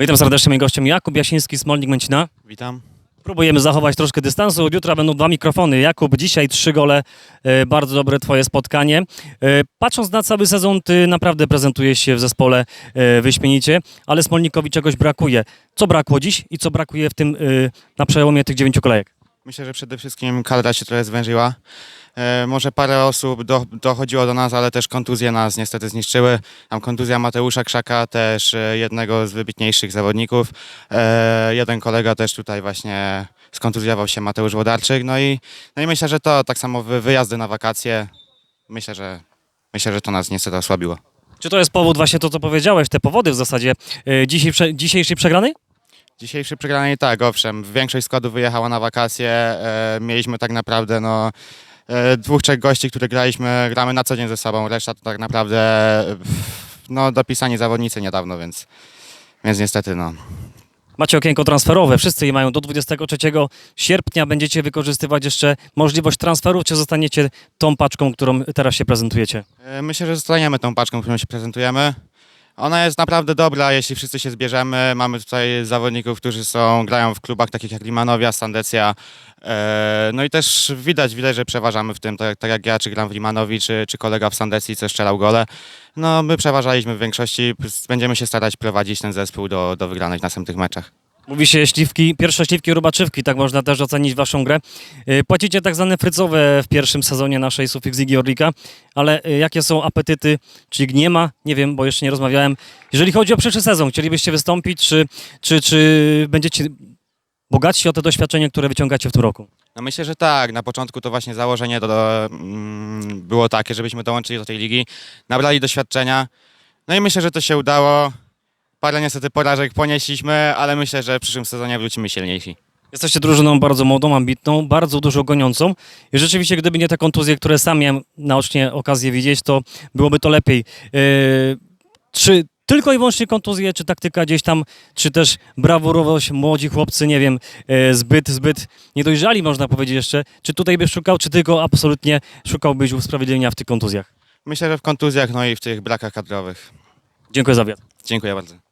Witam serdecznie moim gościem Jakub Jasiński, Smolnik Męcina. Witam. Próbujemy zachować troszkę dystansu. Od jutra będą dwa mikrofony. Jakub, dzisiaj trzy gole. E, Bardzo dobre twoje spotkanie. E, Patrząc na cały sezon, ty naprawdę prezentujesz się w zespole e, wyśmienicie, ale Smolnikowi czegoś brakuje. Co brakło dziś i co brakuje w tym, na przełomie tych dziewięciu kolejek? Myślę, że przede wszystkim kadra się trochę zwężyła. E, może parę osób do, dochodziło do nas, ale też kontuzje nas niestety zniszczyły. Tam kontuzja Mateusza Krzaka, też e, jednego z wybitniejszych zawodników. E, jeden kolega też tutaj właśnie skontuzjował się, Mateusz Wodarczyk. No i, no i myślę, że to tak samo wy, wyjazdy na wakacje. Myślę, że myślę, że to nas niestety osłabiło. Czy to jest powód właśnie to, co powiedziałeś, te powody w zasadzie dzisiejsze, dzisiejszej przegranej? Dzisiejszy przegranie tak, owszem, większość składu wyjechała na wakacje. E, mieliśmy tak naprawdę no, e, dwóch, trzech gości, których graliśmy, gramy na co dzień ze sobą. Reszta to tak naprawdę e, no, dopisani zawodnicy niedawno, więc, więc niestety no. Macie okienko transferowe, wszyscy je mają do 23 sierpnia. Będziecie wykorzystywać jeszcze możliwość transferów, czy zostaniecie tą paczką, którą teraz się prezentujecie? E, myślę, że zostaniemy tą paczką, którą się prezentujemy. Ona jest naprawdę dobra, jeśli wszyscy się zbierzemy. Mamy tutaj zawodników, którzy są, grają w klubach takich jak Limanowia, Sandecja. E, no i też widać, widać, że przeważamy w tym, tak, tak jak ja, czy gram w Limanowi, czy, czy kolega w Sandecji, co strzelał gole. No my przeważaliśmy w większości. Będziemy się starać prowadzić ten zespół do, do wygranych w następnych meczach. Mówi się śliwki, pierwsze śliwki rubaczywki, tak można też ocenić waszą grę. Y, Płacicie tak zwane frycowe w pierwszym sezonie naszej Sufix Ligi Orlika, ale y, jakie są apetyty, czy ich nie ma? Nie wiem, bo jeszcze nie rozmawiałem. Jeżeli chodzi o przyszły sezon, chcielibyście wystąpić, czy, czy, czy będziecie bogatsi o te doświadczenie, które wyciągacie w tym roku? No myślę, że tak. Na początku to właśnie założenie mm, było takie, żebyśmy dołączyli do tej ligi, nabrali doświadczenia. No i myślę, że to się udało. Parę niestety porażek ponieśliśmy, ale myślę, że w przyszłym sezonie wrócimy silniejsi. Jesteście drużyną bardzo młodą, ambitną, bardzo dużo goniącą i rzeczywiście, gdyby nie te kontuzje, które sam miałem naocznie okazję widzieć, to byłoby to lepiej. Yy, czy tylko i wyłącznie kontuzje, czy taktyka gdzieś tam, czy też brawurowość, młodzi chłopcy, nie wiem, yy, zbyt, zbyt niedojrzali można powiedzieć jeszcze, czy tutaj byś szukał, czy tylko absolutnie szukałbyś usprawiedliwienia w tych kontuzjach? Myślę, że w kontuzjach, no i w tych brakach kadrowych. Dziękuję za wywiad. Dziękuję bardzo.